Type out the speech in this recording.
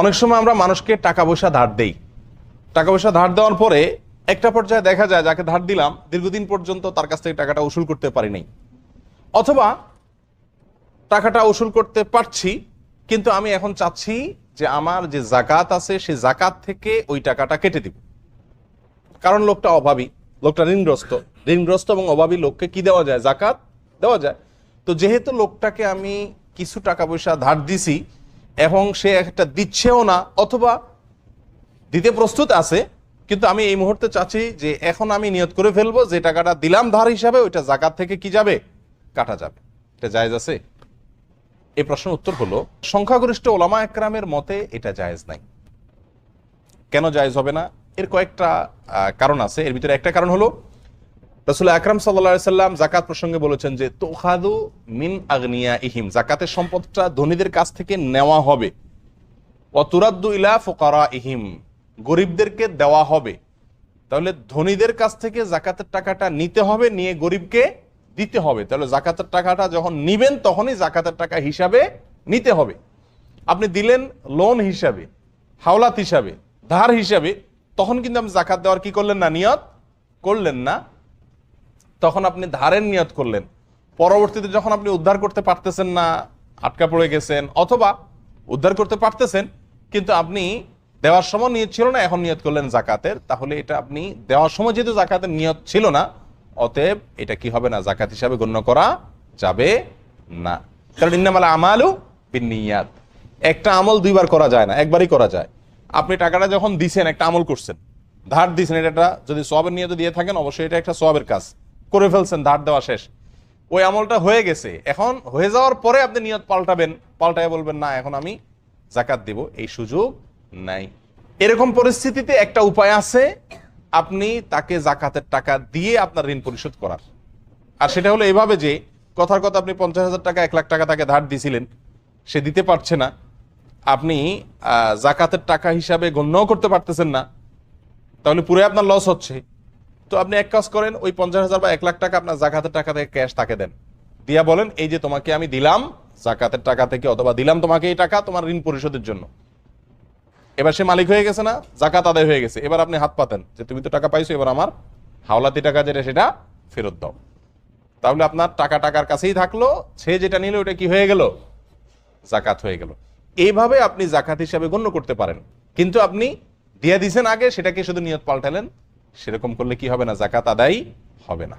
অনেক সময় আমরা মানুষকে টাকা পয়সা ধার দেই। টাকা পয়সা ধার দেওয়ার পরে একটা পর্যায়ে দেখা যায়, যাকে ধার দিলাম, দীর্ঘদিন পর্যন্ত তার কাছ থেকে টাকাটা উসুল করতে পারি নাই। অথবা টাকাটা উসুল করতে পারছি, কিন্তু আমি এখন চাচ্ছি যে আমার যে জাকাত আছে সেই জাকাত থেকে ওই টাকাটা কেটে দিব। কারণ লোকটা অভাবী, লোকটা ঋণগ্রস্ত। ঋণগ্রস্ত এবং অভাবী লোককে কি দেওয়া যায়? জাকাত দেওয়া যায়। তো যেহেতু লোকটাকে আমি কিছু টাকা পয়সা ধার দিছি এবং সে একটা দিচ্ছেও না, অথবা দিতে প্রস্তুত আছে, কিন্তু আমি এই মুহূর্তে চাচ্ছি যে এখন আমি নিয়ত করে ফেলব, যে টাকাটা দিলাম ধার হিসাবে, ওইটা জাকাত থেকে কি যাবে? কাটা যাবে। এটা জায়েজ আছে? এই প্রশ্নের উত্তর হলো, সংখ্যাগরিষ্ঠ ওলামা একরামের মতে এটা জায়েজ নাই। কেন জায়েজ হবে না? এর কয়েকটা কারণ আছে। এর ভিতরে একটা কারণ হলো রসুল আকরাম সাল্লা সাল্লাম জাকাত প্রসঙ্গে বলেছেন যে, তোখাদু মিন আগ্নিয়া ইহিম জাকাতের সম্পদটা ধনীদের কাছ থেকে নেওয়া হবে। অতুরাদ্দু ইলা ফোকারা ইহিম গরিবদেরকে দেওয়া হবে। তাহলে ধনীদের কাছ থেকে জাকাতের টাকাটা নিতে হবে, নিয়ে গরিবকে দিতে হবে। তাহলে জাকাতের টাকাটা যখন নিবেন, তখনই জাকাতের টাকা হিসাবে নিতে হবে। আপনি দিলেন লোন হিসাবে, হাওলাত হিসাবে, ধার হিসাবে, তখন কিন্তু আপনি জাকাত দেওয়ার কি করলেন না, নিয়ত করলেন না। তখন আপনি ধারের নিয়ত করলেন। পরবর্তীতে যখন আপনি উদ্ধার করতে পারতেছেন না, আটকা পড়ে গেছেন, অথবা উদ্ধার করতে পারতেছেন, কিন্তু আপনি দেওয়ার সময় নিয়ত ছিল না, এখন নিয়ত করলেন জাকাতের, তাহলে এটা আপনি দেওয়ার সময় যেহেতু জাকাতের নিয়ত ছিল না, অতএব এটা কি হবে না? জাকাত হিসাবে গণ্য করা যাবে না। কারণ ইন্নামালা আমালু বিনিয়াত একটা আমল দুইবার করা যায় না, একবারই করা যায়। আপনি টাকাটা যখন দিছেন, একটা আমল করছেন, ধার দিছেন, এটা যদি সবের নিয়ত দিয়ে থাকেন, অবশ্যই এটা একটা সবের কাজ। করে ফেলছেন, ধার দেওয়া শেষ। ওই আমলটা হয়ে গেছে। এখন হয়ে যাওয়ার পরে আপনি নিয়ত পাল্টাবেন। পাল্টায় বলবেন, না, এখন আমি জাকাত দিব। এই সুযোগ নাই। এরকম পরিস্থিতিতে একটা উপায় আছে। আপনি তাকে জাকাতের টাকা দিয়ে আপনার ঋণ পরিশোধ করার। আর সেটা হলো এভাবে যে, কথার কথা আপনি পঞ্চাশ হাজার টাকা, এক লাখ টাকা তাকে ধার দিয়েছিলেন সে দিতে পারছে না। আপনি জাকাতের টাকা হিসাবে গণ্যও করতে পারতেছেন না। তাহলে পুরো আপনার লস হচ্ছে। তো আপনি এক কাজ করেন, ওই পঞ্চাশ হাজার বা এক লাখ টাকা আপনার জাকাতের টাকা থেকে ক্যাশ তাকে দেন। দিয়া বলেন, এই যে তোমাকে আমি দিলাম জাকাতের টাকা থেকে অথবা দিলাম তোমাকে এই টাকা, তোমার ঋণ পরিশোধের জন্য। এবার সে মালিক হয়ে গেছে না, জাকাত আদায় হয়ে গেছে। এবার আপনি হাত পাতেন যে, তুমি তো টাকা পাইছো, এবার আমার হাওলাতি টাকা যেটা, সেটা ফেরত দাও। তাহলে আপনার টাকা টাকার কাছেই থাকল, সে যেটা নিল, ওটা কি হয়ে গেল? জাকাত হয়ে গেল। এইভাবে আপনি জাকাত হিসাবে গণ্য করতে পারেন। কিন্তু আপনি দিয়ে দিছেন আগে, সেটাকে শুধু নিয়ত পাল্টালেন। সেরকম করলে কি হবে না? জাকাত আদায় হবে না।